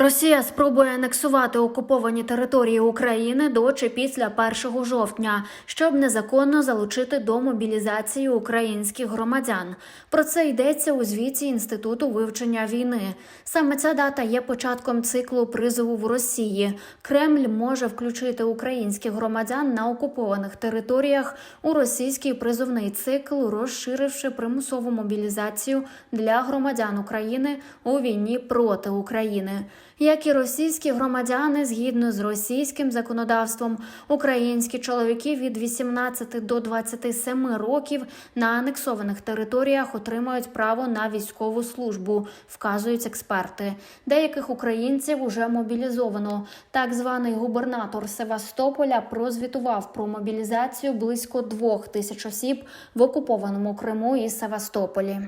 Росія спробує анексувати окуповані території України до чи після 1 жовтня, щоб незаконно залучити до мобілізації українських громадян. Про це йдеться у звіті Інституту вивчення війни. Саме ця дата є початком циклу призову в Росії. Кремль може включити українських громадян на окупованих територіях у російський призовний цикл, розширивши примусову мобілізацію для громадян України у війні проти України. Як і російські громадяни, згідно з російським законодавством, українські чоловіки від 18 до 27 років на анексованих територіях отримають право на військову службу, вказують експерти. Деяких українців уже мобілізовано. Так званий губернатор Севастополя прозвітував про мобілізацію близько двох тисяч осіб в окупованому Криму і Севастополі.